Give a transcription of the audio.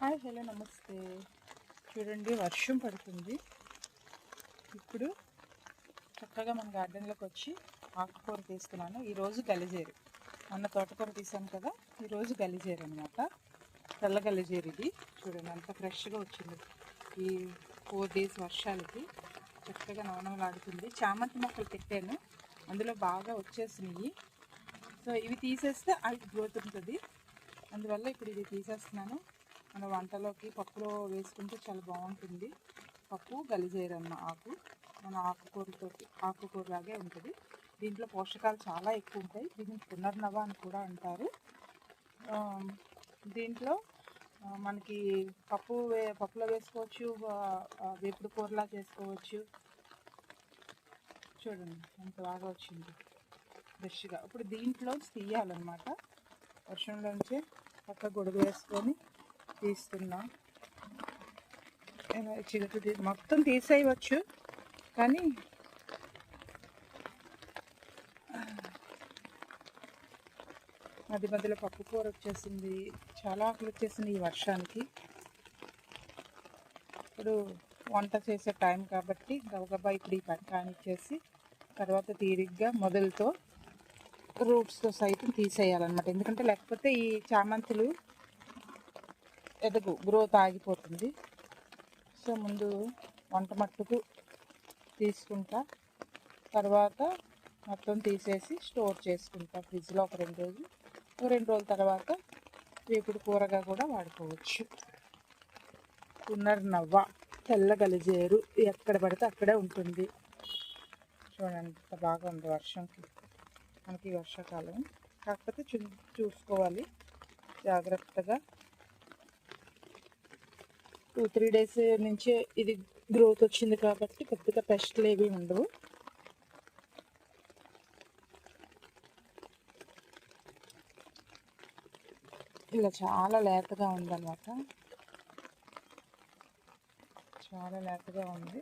Hi hello నమస్తే. చూడండి వర్షం పడుతుంది. ఇప్పుడు చక్కగా మన గార్డెన్లోకి వచ్చి ఆకుకూర తీసుకున్నాను. ఈరోజు గలిజేరు. మొన్న తోటకూర తీసాను కదా ఈరోజు గలిజేరు అనమాట తెల్ల గలిజేరు ఇది. చూడండి అంత ఫ్రెష్గా వచ్చింది. ఈ ఫోర్ డేస్ వర్షాలకి చక్కగా నవనవలాడుతుంది. చామంతి మొక్కలు పెట్టాను. అందులో బాగా వచ్చేసినాయి. సో ఇవి తీసేస్తే అవి గ్రోత్ ఉంటుంది అందువల్ల ఇప్పుడు ఇది తీసేస్తున్నాను. మన వంటలోకి పప్పులో వేసుకుంటే చాలా బాగుంటుంది. పప్పు గలిజేరన్న ఆకు మన ఆకుకూరతో ఆకుకూరలాగే ఉంటుంది. దీంట్లో పోషకాలు చాలా ఎక్కువ ఉంటాయి. దీన్ని పునర్నవ అని కూడా అంటారు. దీంట్లో మనకి పప్పు వే పప్పులో వేసుకోవచ్చు వేపుడు కూరలా చేసుకోవచ్చు. చూడండి ఎంత బాగా వచ్చింది. ఫ్రెష్గా. ఇప్పుడు దీంట్లో తీయాలన్నమాట. వర్షంలోంచి పక్క గొడుగు వేసుకొని తీస్తున్నా. ఇలా చిగురు మొత్తం తీసేయవచ్చు కానీ మధ్య మధ్యలో పప్పు కూర వచ్చేసింది చాలా ఆకులు వచ్చేసింది ఈ వర్షానికి. ఇప్పుడు వంట చేసే టైం కాబట్టి గబగబా ఇప్పుడు ఈ పని కానిచ్చేసి తర్వాత తీరిగ్గా మొదలుతో రూట్స్తో సైతం తీసేయాలన్నమాట. ఎందుకంటే లేకపోతే ఈ చామంతులు ఎదగు గ్రోత్ ఆగిపోతుంది. సో ముందు వంట మట్టుకు తీసుకుంటా. తర్వాత మొత్తం తీసేసి స్టోర్ చేసుకుంటా ఫ్రిడ్జ్లో ఒక రెండు రోజులు. ఒక రెండు రోజుల తర్వాత వేపుడు కూరగా కూడా వాడుకోవచ్చు. పునర్నవ్వ తెల్ల గలిజేరు ఎక్కడ పడితే అక్కడే ఉంటుంది. చూడండి ఎంత బాగా ఉంది వర్షంకి. మనకి వర్షాకాలం. కాకపోతే చూ చూసుకోవాలి. జాగ్రత్తగా టూ త్రీ డేస్ నుంచే ఇది గ్రోత్ వచ్చింది కాబట్టి పెద్దగా పెస్ట్లు ఏవి ఉండవు. ఇలా చాలా లేతగా ఉందన్నమాట. చాలా లేతగా ఉంది.